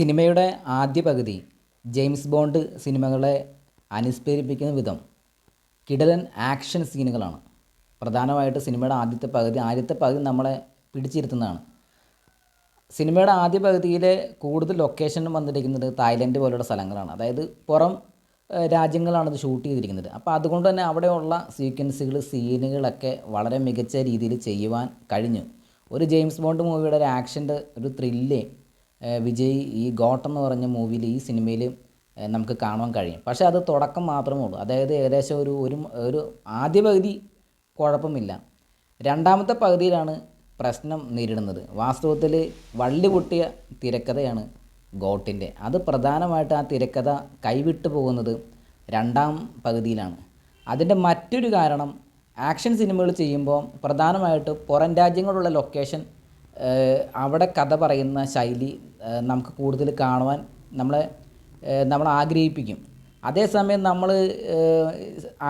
സിനിമയുടെ ആദ്യ പകുതി ജെയിംസ് ബോണ്ട് സിനിമകളെ അനുസ്മരിപ്പിക്കുന്ന വിധം കിടലൻ ആക്ഷൻ സീനുകളാണ്. പ്രധാനമായിട്ട് സിനിമയുടെ ആദ്യത്തെ പകുതി ആദ്യത്തെ പകുതി നമ്മളെ പിടിച്ചിരുത്തുന്നതാണ്. സിനിമയുടെ ആദ്യ പകുതിയിലെ കൂടുതൽ ലൊക്കേഷൻ വന്നിരിക്കുന്നത് തായ്ലൻഡ് പോലുള്ള സ്ഥലങ്ങളാണ്. അതായത് പുറം രാജ്യങ്ങളാണ് ഇത് ഷൂട്ട് ചെയ്തിരിക്കുന്നത്. അപ്പോൾ അതുകൊണ്ട് തന്നെ അവിടെയുള്ള സീക്വൻസുകൾ സീനുകളൊക്കെ വളരെ മികച്ച രീതിയിൽ ചെയ്യുവാൻ കഴിഞ്ഞു. ഒരു ജെയിംസ് ബോണ്ട് മൂവിയുടെ ഒരു ആക്ഷന്റെ ഒരു ത്രില്ല് വിജയ് ഈ ഗോട്ട് എന്ന് പറഞ്ഞ മൂവിയിൽ ഈ സിനിമയിൽ നമുക്ക് കാണാൻ കഴിയും. പക്ഷേ അത് തുടക്കം മാത്രമേ ഉള്ളൂ. അതായത് ഏകദേശം ഒരു ഒരു ഒരു ആദ്യ പകുതി കുഴപ്പമില്ല. രണ്ടാമത്തെ പകുതിയിലാണ് പ്രശ്നം നേരിടുന്നത്. വാസ്തവത്തിൽ വള്ളി പൊട്ടിയ തിരക്കഥയാണ് ഗോട്ടിന്റെ. അത് പ്രധാനമായിട്ട് ആ തിരക്കഥ കൈവിട്ടു പോകുന്നത് രണ്ടാം പകുതിയിലാണ്. അതിന്റെ മറ്റൊരു കാരണം ആക്ഷൻ സിനിമകൾ ചെയ്യുമ്പോൾ പ്രധാനമായിട്ട് പുറം രാജ്യങ്ങളുള്ള ലൊക്കേഷൻ അവിടെ കഥ പറയുന്ന ശൈലി നമുക്ക് കൂടുതൽ കാണുവാൻ നമ്മളെ നമ്മൾ ആഗ്രഹിപ്പിക്കും. അതേസമയം നമ്മൾ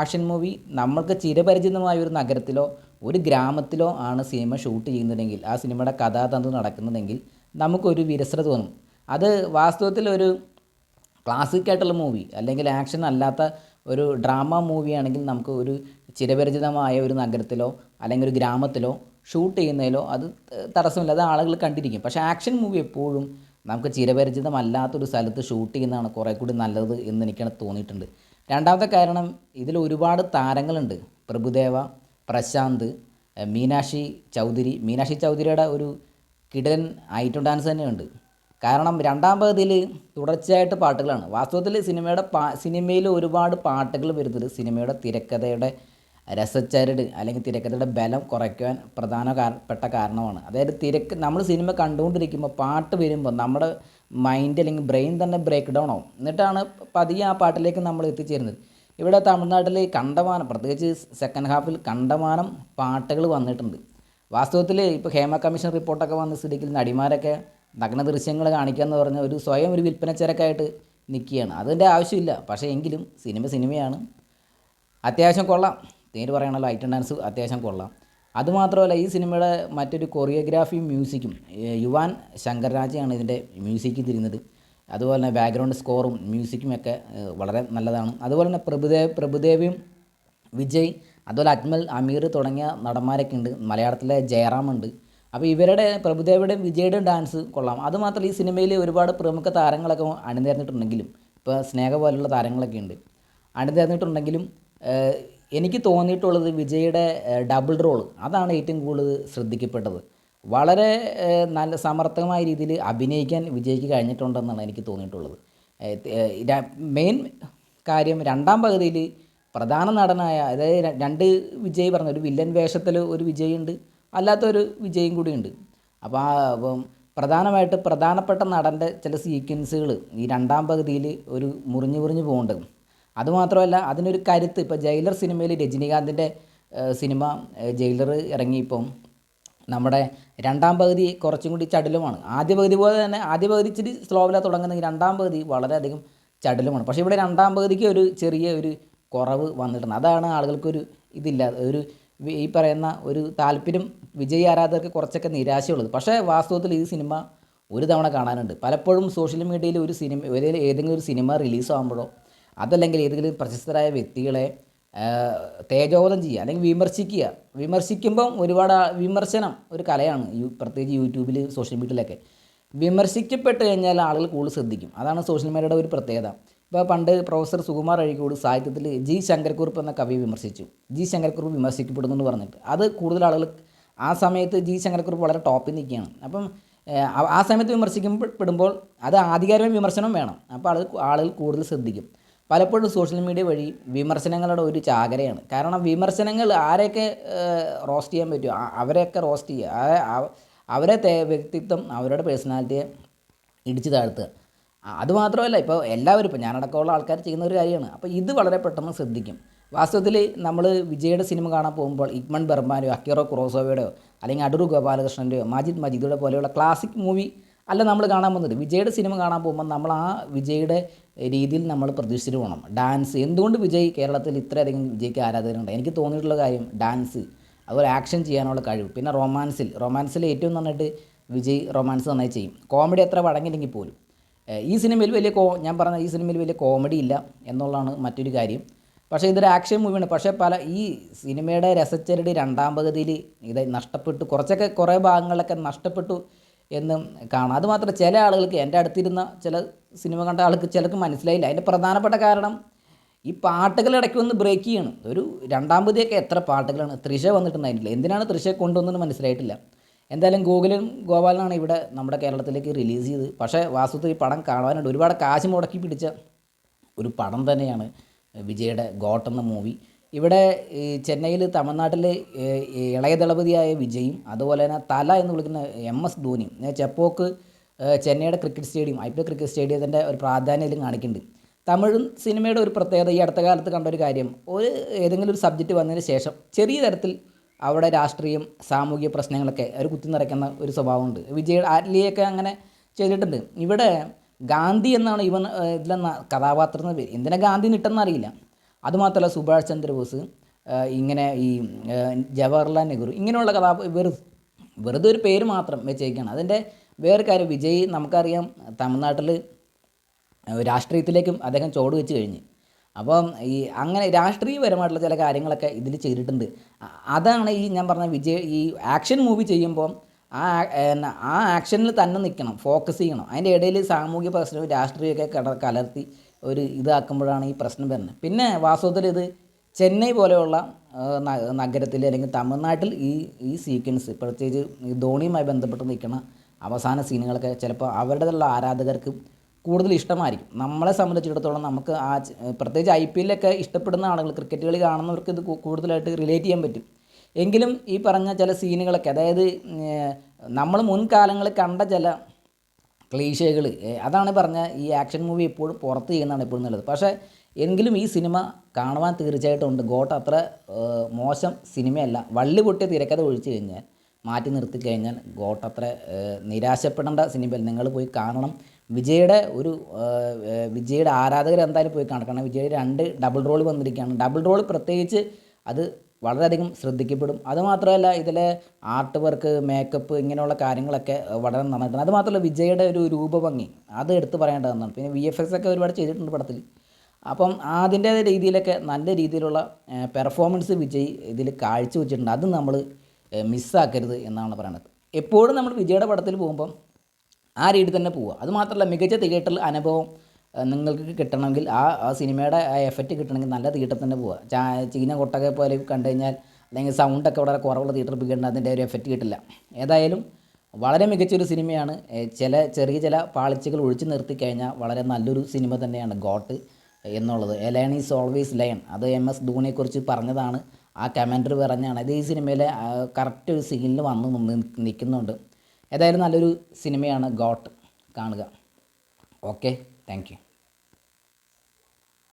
ആക്ഷൻ മൂവി നമ്മൾക്ക് ചിരപരിചിതമായ ഒരു നഗരത്തിലോ ഒരു ഗ്രാമത്തിലോ ആണ് സിനിമ ഷൂട്ട് ചെയ്യുന്നതെങ്കിൽ ആ സിനിമയുടെ കഥാതന്തു നടക്കുന്നതെങ്കിൽ നമുക്കൊരു വിരസത തോന്നും. അത് വാസ്തവത്തിൽ ഒരു ക്ലാസിക് ആയിട്ടുള്ള മൂവി അല്ലെങ്കിൽ ആക്ഷൻ അല്ലാത്ത ഒരു ഡ്രാമ മൂവിയാണെങ്കിൽ നമുക്ക് ഒരു ചിരപരിചിതമായ ഒരു നഗരത്തിലോ അല്ലെങ്കിൽ ഒരു ഗ്രാമത്തിലോ ഷൂട്ട് ചെയ്യുന്നതിലോ അത് തടസ്സമില്ല. അത് ആളുകൾ കണ്ടിരിക്കും. പക്ഷേ ആക്ഷൻ മൂവി എപ്പോഴും നമുക്ക് ചിരപരിചിതമല്ലാത്തൊരു സ്ഥലത്ത് ഷൂട്ട് ചെയ്യുന്നതാണ് കുറേ കൂടി നല്ലത് എന്ന് എനിക്കാണ് തോന്നിയിട്ടുണ്ട്. രണ്ടാമത്തെ കാരണം ഇതിൽ ഒരുപാട് താരങ്ങളുണ്ട്. പ്രഭുദേവ പ്രശാന്ത് മീനാക്ഷി ചൗധരി. മീനാക്ഷി ചൗധരിയുടെ ഒരു കിടൻ ഐറ്റം ഡാൻസ് തന്നെയുണ്ട്. കാരണം രണ്ടാം പകുതിയിൽ തുടർച്ചയായിട്ട് പാട്ടുകളാണ്. വാസ്തവത്തിൽ സിനിമയുടെ പാ സിനിമയിൽ ഒരുപാട് പാട്ടുകൾ വരുന്നത് സിനിമയുടെ തിരക്കഥയുടെ രസച്ചരട് അല്ലെങ്കിൽ തിരക്കഥയുടെ ബലം കുറയ്ക്കുവാൻ പ്രധാന പെട്ട കാരണമാണ്. അതായത് തിരക്ക് നമ്മൾ സിനിമ കണ്ടുകൊണ്ടിരിക്കുമ്പോൾ പാട്ട് വരുമ്പോൾ നമ്മുടെ മൈൻഡ് അല്ലെങ്കിൽ ബ്രെയിൻ തന്നെ ബ്രേക്ക് ഡൗൺ ആവും. എന്നിട്ടാണ് പതിയെ ആ പാട്ടിലേക്ക് നമ്മൾ എത്തിച്ചേരുന്നത്. ഇവിടെ തമിഴ്നാട്ടിൽ കണ്ടമാനം പ്രത്യേകിച്ച് സെക്കൻഡ് ഹാഫിൽ കണ്ടമാനം പാട്ടുകൾ വന്നിട്ടുണ്ട്. വാസ്തവത്തിൽ ഇപ്പോൾ ഹേമ കമ്മീഷൻ റിപ്പോർട്ടൊക്കെ വന്ന സ്ഥിതിക്ക് നടിമാരൊക്കെ നഗ്ന ദൃശ്യങ്ങൾ കാണിക്കുക എന്ന് പറഞ്ഞ ഒരു സ്വയം ഒരു വിൽപ്പനച്ചരക്കായിട്ട് നിൽക്കുകയാണ്. അതിന്റെ ആവശ്യമില്ല. പക്ഷേ എങ്കിലും സിനിമ സിനിമയാണ്. അത്യാവശ്യം കൊള്ളാം. നേര് പറയണല്ലോ ഐറ്റം ഡാൻസ് അത്യാവശ്യം കൊള്ളാം. അതുമാത്രമല്ല ഈ സിനിമയുടെ മറ്റൊരു കൊറിയോഗ്രാഫിയും മ്യൂസിക്കും യുവാൻ ശങ്കർ രാജയാണ് ഇതിന്റെ മ്യൂസിക് തിരുന്നത്. അതുപോലെ തന്നെ ബാക്ക്ഗ്രൗണ്ട് സ്കോറും മ്യൂസിക്കും ഒക്കെ വളരെ നല്ലതാണ്. അതുപോലെ തന്നെ പ്രഭുദേവ് പ്രഭുദേവിയും വിജയ് അതുപോലെ അജ്മൽ അമീർ തുടങ്ങിയ നടന്മാരൊക്കെ ഉണ്ട്. മലയാളത്തിലെ ജയറാം ഉണ്ട്. അപ്പോൾ ഇവരുടെ പ്രഭുദേവയുടെയും വിജയുടെയും ഡാൻസ് കൊള്ളാം. അതുമാത്രമല്ല ഈ സിനിമയിൽ ഒരുപാട് പ്രമുഖ താരങ്ങളൊക്കെ അണിനിരന്നിട്ടുണ്ടെങ്കിലും ഇപ്പോൾ സ്നേഹ പോലുള്ള താരങ്ങളൊക്കെ ഉണ്ട്. അണിനിരന്നിട്ടുണ്ടെങ്കിലും എനിക്ക് തോന്നിയിട്ടുള്ളത് വിജയുടെ ഡബിൾ റോൾ അതാണ് ഏറ്റവും കൂടുതൽ ശ്രദ്ധിക്കപ്പെട്ടത്. വളരെ നല്ല സമർത്ഥമായ രീതിയിൽ അഭിനയിക്കാൻ വിജയ്ക്ക് കഴിഞ്ഞിട്ടുണ്ടെന്നാണ് എനിക്ക് തോന്നിയിട്ടുള്ളത്. മെയിൻ കാര്യം രണ്ടാം പകുതിയിൽ പ്രധാന നടനായ അതായത് രണ്ട് വിജയ് പറഞ്ഞു ഒരു വില്ലൻ വേഷത്തിൽ ഒരു വിജയുണ്ട് അല്ലാത്തൊരു വിജയും കൂടിയുണ്ട് അപ്പോൾ ആ പ്രധാനമായിട്ട് പ്രധാനപ്പെട്ട നടന്റെ ചില സീക്വൻസുകൾ ഈ രണ്ടാം പകുതിയിൽ ഒരു മുറിഞ്ഞു മുറിഞ്ഞു പോകുന്നുണ്ട് അതുമാത്രമല്ല അതിനൊരു കരുത്ത്. ഇപ്പോൾ ജയിലർ സിനിമയിൽ രജനീകാന്തിന്റെ സിനിമ ജയിലർ ഇറങ്ങിയപ്പം നമ്മുടെ രണ്ടാം പകുതി കുറച്ചും കൂടി ചടുലമാണ്. ആദ്യ പകുതി പോലെ തന്നെ ആദ്യ പകുതി ഇച്ചിരി സ്ലോവിലാണ് തുടങ്ങുന്നെങ്കിൽ രണ്ടാം പകുതി വളരെയധികം ചടുലമാണ്. പക്ഷേ ഇവിടെ രണ്ടാം പകുതിക്ക് ഒരു ചെറിയ ഒരു കുറവ് വന്നിട്ടുണ്ട്. അതാണ് ആളുകൾക്കൊരു ഇതില്ല ഒരു ഈ പറയുന്ന ഒരു താല്പര്യം വിജയ് ആരാധകർക്ക് കുറച്ചൊക്കെ നിരാശയുള്ളത്. പക്ഷേ വാസ്തവത്തിൽ ഈ സിനിമ ഒരു തവണ കാണാനുണ്ട്. പലപ്പോഴും സോഷ്യൽ മീഡിയയിൽ ഒരു സിനിമ ഏതെങ്കിലും ഒരു സിനിമ റിലീസ് ആകുമ്പോഴോ അതല്ലെങ്കിൽ ഏതെങ്കിലും പ്രശസ്തരായ വ്യക്തികളെ തേജോധം ചെയ്യുക അല്ലെങ്കിൽ വിമർശിക്കുക. വിമർശിക്കുമ്പം ഒരുപാട് വിമർശനം ഒരു കലയാണ് യൂ പ്രത്യേകിച്ച് യൂട്യൂബിൽ സോഷ്യൽ മീഡിയയിലൊക്കെ. വിമർശിക്കപ്പെട്ട് കഴിഞ്ഞാൽ ആളുകൾ കൂടുതൽ ശ്രദ്ധിക്കും. അതാണ് സോഷ്യൽ മീഡിയയുടെ ഒരു പ്രത്യേകത. ഇപ്പോൾ പണ്ട് പ്രൊഫസർ സുകുമാർ അഴീക്കോട് സാഹിത്യത്തിൽ ജി ശങ്കരക്കുറുപ്പ് എന്ന കവി വിമർശിച്ചു. ജി ശങ്കരക്കുറുപ്പ് വിമർശിക്കപ്പെടുന്നു എന്ന് പറഞ്ഞിട്ട്. അത് കൂടുതൽ ആളുകൾ ആ സമയത്ത് ജി ശങ്കരക്കുറുപ്പ് വളരെ ടോപ്പിൽ നിൽക്കുകയാണ്. അപ്പം ആ- സമയത്ത് വിമർശിക്കപ്പെടുമ്പോൾ അത് ആധികാരിക വിമർശനം വേണം. അപ്പോൾ ആളുകൾ ആളുകൾ കൂടുതൽ ശ്രദ്ധിക്കും. പലപ്പോഴും സോഷ്യൽ മീഡിയ വഴി വിമർശനങ്ങളുടെ ഒരു ചാകരയാണ്. കാരണം വിമർശനങ്ങൾ ആരെയൊക്കെ റോസ്റ്റ് ചെയ്യാൻ പറ്റുമോ? അവരെയൊക്കെ റോസ്റ്റ് ചെയ്യുക. അവരെ വ്യക്തിത്വം അവരുടെ പേഴ്സണാലിറ്റിയെ ഇടിച്ചു താഴ്ത്തുക. അതുമാത്രമല്ല ഇപ്പോൾ എല്ലാവരും ഇപ്പോൾ ഞാനടക്കമുള്ള ആൾക്കാർ ചെയ്യുന്ന ഒരു കാര്യമാണ്. അപ്പോൾ ഇത് വളരെ പെട്ടെന്ന് ശ്രദ്ധിക്കും. വാസ്തവത്തിൽ നമ്മൾ വിജയുടെ സിനിമ കാണാൻ പോകുമ്പോൾ ഇക്മൺ ബർമാനോ അക്കിറോ ക്രോസോവയുടെയോ അല്ലെങ്കിൽ അടൂർ ഗോപാലകൃഷ്ണന്റെയോ മാജിദ് മജീദിയുടെ പോലെയുള്ള ക്ലാസിക് മൂവി അല്ല നമ്മൾ കാണാൻ പോകുന്നത് വിജയുടെ സിനിമ കാണാൻ പോകുമ്പോൾ നമ്മൾ ആ വിജയുടെ രീതിയിൽ നമ്മൾ പ്രതീക്ഷിച്ചിട്ട് പോകണം ഡാൻസ് എന്തുകൊണ്ട് വിജയ് കേരളത്തിൽ ഇത്രയധികം വിജയ്ക്ക് ആരാധകരുണ്ട്? എനിക്ക് തോന്നിയിട്ടുള്ള കാര്യം ഡാൻസ് അതുപോലെ ആക്ഷൻ ചെയ്യാനുള്ള കഴിവ് പിന്നെ റൊമാൻസിൽ. റൊമാൻസിൽ ഏറ്റവും നന്നായിട്ട് വിജയ് റൊമാൻസ് നന്നായി ചെയ്യും. കോമഡി എത്ര വഴങ്ങില്ലെങ്കിൽ പോലും. ഈ സിനിമയിൽ വലിയ കോ ഞാൻ പറഞ്ഞ ഈ സിനിമയിൽ വലിയ കോമഡി ഇല്ല എന്നുള്ളതാണ് മറ്റൊരു കാര്യം. പക്ഷേ ഇതൊരു ആക്ഷൻ മൂവിയാണ്. പക്ഷേ പല ഈ സിനിമയുടെ രസച്ചരടി രണ്ടാം പകുതിയിൽ ഇത് നഷ്ടപ്പെട്ടു. കുറച്ചൊക്കെ കുറേ ഭാഗങ്ങളൊക്കെ നഷ്ടപ്പെട്ടു എന്ന് കാണാം. അതുമാത്രം ചില ആളുകൾക്ക് എന്റെ അടുത്തിരുന്ന ചില സിനിമ കണ്ട ആൾക്ക് ചിലർക്ക് മനസ്സിലായില്ല. അതിന്റെ പ്രധാനപ്പെട്ട കാരണം ഈ പാട്ടുകൾ ഇടയ്ക്ക് ഒന്ന് ബ്രേക്ക് ചെയ്യണം. ഒരു രണ്ടാം പതിയൊക്കെ എത്ര പാട്ടുകളാണ് തൃശ വന്നിട്ടുണ്ടായിട്ടില്ല എന്തിനാണ് തൃശ കൊണ്ടുവന്നെന്ന് മനസ്സിലായിട്ടില്ല. എന്തായാലും ഗോകുലും ഗോപാലനാണ് ഇവിടെ നമ്മുടെ കേരളത്തിലേക്ക് റിലീസ് ചെയ്ത് പക്ഷേ വാസ്തുത്തിൽ ഈ പടം കാണാനുണ്ട് ഒരുപാട് കാശ് മുടക്കി പിടിച്ച ഒരു പടം തന്നെയാണ് വിജയുടെ ഗോട്ട് എന്ന മൂവി ഇവിടെ ചെന്നൈയിൽ തമിഴ്നാട്ടിൽ ഇളയ ദളപതിയായ വിജയും അതുപോലെ തന്നെ തല എന്ന് വിളിക്കുന്ന എം എസ് ധോനിയും ചെപ്പോക്ക് ചെന്നൈയുടെ cricket stadium I P L cricket സ്റ്റേഡിയത്തിന്റെ ഒരു പ്രാധാന്യം ഇതിൽ കാണിക്കുന്നുണ്ട്. തമിഴ് സിനിമയുടെ ഒരു പ്രത്യേകത ഈ അടുത്ത കാലത്ത് കണ്ട ഒരു കാര്യം ഒരു ഏതെങ്കിലും ഒരു സബ്ജക്റ്റ് വന്നതിന് ശേഷം ചെറിയ തരത്തിൽ അവിടെ രാഷ്ട്രീയം സാമൂഹിക പ്രശ്നങ്ങളൊക്കെ ഒരു കുത്തി നിറയ്ക്കുന്ന ഒരു സ്വഭാവമുണ്ട്. വിജയ് ആറ്റ്ലിയൊക്കെ അങ്ങനെ ചെയ്തിട്ടുണ്ട്. ഇവിടെ ഗാന്ധി എന്നാണ് ഇവൻ ഇതിലെ കഥാപാത്രത്തിന് പേര്. എന്തിനാ ഗാന്ധി നിട്ടെന്ന് അറിയില്ല. അതുമാത്രമല്ല സുഭാഷ് ചന്ദ്രബോസ് ഇങ്ങനെ ഈ ജവഹർലാൽ നെഹ്റു ഇങ്ങനെയുള്ള കഥാ വെറു വെറുതെ ഒരു പേര് മാത്രം വെച്ചേക്കാണ്. അതിന്റെ വേറെ കാര്യം വിജയ് നമുക്കറിയാം തമിഴ്നാട്ടിൽ രാഷ്ട്രീയത്തിലേക്കും അദ്ദേഹം ചോട് വെച്ച് കഴിഞ്ഞ്. അപ്പം ഈ അങ്ങനെ രാഷ്ട്രീയപരമായിട്ടുള്ള ചില കാര്യങ്ങളൊക്കെ ഇതിൽ ചെയ്തിട്ടുണ്ട്. അതാണ് ഈ ഞാൻ പറഞ്ഞ വിജയ് ഈ ആക്ഷൻ മൂവി ചെയ്യുമ്പോൾ ആ ആ ആക്ഷനിൽ തന്നെ നിൽക്കണം ഫോക്കസ് ചെയ്യണം. അതിന്റെ ഇടയിൽ സാമൂഹിക പ്രശ്നവും രാഷ്ട്രീയമൊക്കെ കലർത്തി ഒരു ഇതാക്കുമ്പോഴാണ് ഈ പ്രശ്നം വരുന്നത്. പിന്നെ വാസ്തവത്തിൽ ഇത് ചെന്നൈ പോലെയുള്ള നഗരത്തിൽ അല്ലെങ്കിൽ തമിഴ്നാട്ടിൽ ഈ ഈ സീക്വൻസ് പ്രത്യേകിച്ച് ഈ ധോണിയുമായി ബന്ധപ്പെട്ട് നിൽക്കുന്ന അവസാന സീനുകളൊക്കെ ചിലപ്പോൾ അവരുടേതുള്ള ആരാധകർക്ക് കൂടുതൽ ഇഷ്ടമായിരിക്കും. നമ്മളെ സംബന്ധിച്ചിടത്തോളം നമുക്ക് ആ പ്രത്യേകിച്ച് ഐ പി എല്ലൊക്കെ ഇഷ്ടപ്പെടുന്ന ആളുകൾ ക്രിക്കറ്റ് കളി കാണുന്നവർക്ക് ഇത് കൂടുതലായിട്ട് റിലേറ്റ് ചെയ്യാൻ പറ്റും. എങ്കിലും ഈ പറഞ്ഞ ചില സീനുകളൊക്കെ അതായത് നമ്മൾ മുൻകാലങ്ങളിൽ കണ്ട ചില ക്ലീഷകൾ അതാണ് പറഞ്ഞ ഈ ആക്ഷൻ മൂവി എപ്പോഴും പുറത്ത് ചെയ്യുന്നതാണ് എപ്പോഴും നല്ലത്. പക്ഷേ എങ്കിലും ഈ സിനിമ കാണുവാൻ തീർച്ചയായിട്ടും ഉണ്ട് ഗോട്ട് അത്ര മോശം സിനിമയല്ല. വള്ളി പൊട്ടിയ തിരക്കഥ ഒഴിച്ചു കഴിഞ്ഞാൽ മാറ്റി നിർത്തി കഴിഞ്ഞാൽ ഗോട്ട് അത്ര നിരാശപ്പെടേണ്ട സിനിമയല്ല. നിങ്ങൾ പോയി കാണണം. വിജയുടെ ഒരു വിജയുടെ ആരാധകർ എന്തായാലും പോയി കാണണം. കാരണം വിജയ് രണ്ട് ഡബിൾ റോൾ വന്നിരിക്കുകയാണ്. ഡബിൾ റോൾ പ്രത്യേകിച്ച് അത് വളരെയധികം ശ്രദ്ധിക്കപ്പെടും. അതുമാത്രമല്ല ഇതിലെ ആർട്ട് വർക്ക് മേക്കപ്പ് ഇങ്ങനെയുള്ള കാര്യങ്ങളൊക്കെ വളരെ നന്നായിട്ടുണ്ട്. അതുമാത്രമല്ല വിജയുടെ ഒരു രൂപഭംഗി അത് എടുത്തു പറയേണ്ടതെന്നാണ്. പിന്നെ വി എഫ് എക്സ് ഒക്കെ ഒരുപാട് ചെയ്തിട്ടുണ്ട് പടത്തിൽ. അപ്പം അതിന്റെ രീതിയിലൊക്കെ നല്ല രീതിയിലുള്ള പെർഫോമൻസ് വിജയ് ഇതിൽ കാഴ്ചവെച്ചിട്ടുണ്ട്. അത് നമ്മൾ മിസ്സാക്കരുത് എന്നാണ് പറയുന്നത് എപ്പോഴും നമ്മൾ വിജയുടെ പടത്തിൽ പോകുമ്പം ആ രീതിയിൽ തന്നെ പോവുക. അതുമാത്രമല്ല മികച്ച തിയേറ്ററിൽ അനുഭവം നിങ്ങൾക്ക് കിട്ടണമെങ്കിൽ ആ സിനിമയുടെ ആ എഫക്റ്റ് കിട്ടണമെങ്കിൽ നല്ല തിയേറ്ററിൽ തന്നെ പോവുക. ചാ ചീന കൊട്ടൊക്കെ പോലെ കണ്ടു കഴിഞ്ഞാൽ അല്ലെങ്കിൽ സൗണ്ടൊക്കെ വളരെ കുറവുള്ള തിയേറ്ററിൽ പോയി കണ്ടാൽ അതിന്റെ ഒരു എഫക്റ്റ് കിട്ടില്ല. ഏതായാലും വളരെ മികച്ചൊരു സിനിമയാണ്. ചില ചെറിയ ചില പാളിച്ചകൾ ഒഴിച്ചു നിർത്തി കഴിഞ്ഞാൽ വളരെ നല്ലൊരു സിനിമ തന്നെയാണ് ഗോട്ട് എന്നുള്ളത്. A lion is always lion അത് എം എസ് ധോണിയെക്കുറിച്ച് പറഞ്ഞതാണ്. ആ കമന്റർ പറഞ്ഞാണ് അത് ഈ സിനിമയിലെ കറക്റ്റ് ഒരു സീനിൽ വന്ന് നിൽക്കുന്നുണ്ട്. ഏതായാലും നല്ലൊരു സിനിമയാണ് ഗോട്ട് കാണുക. Okay thank you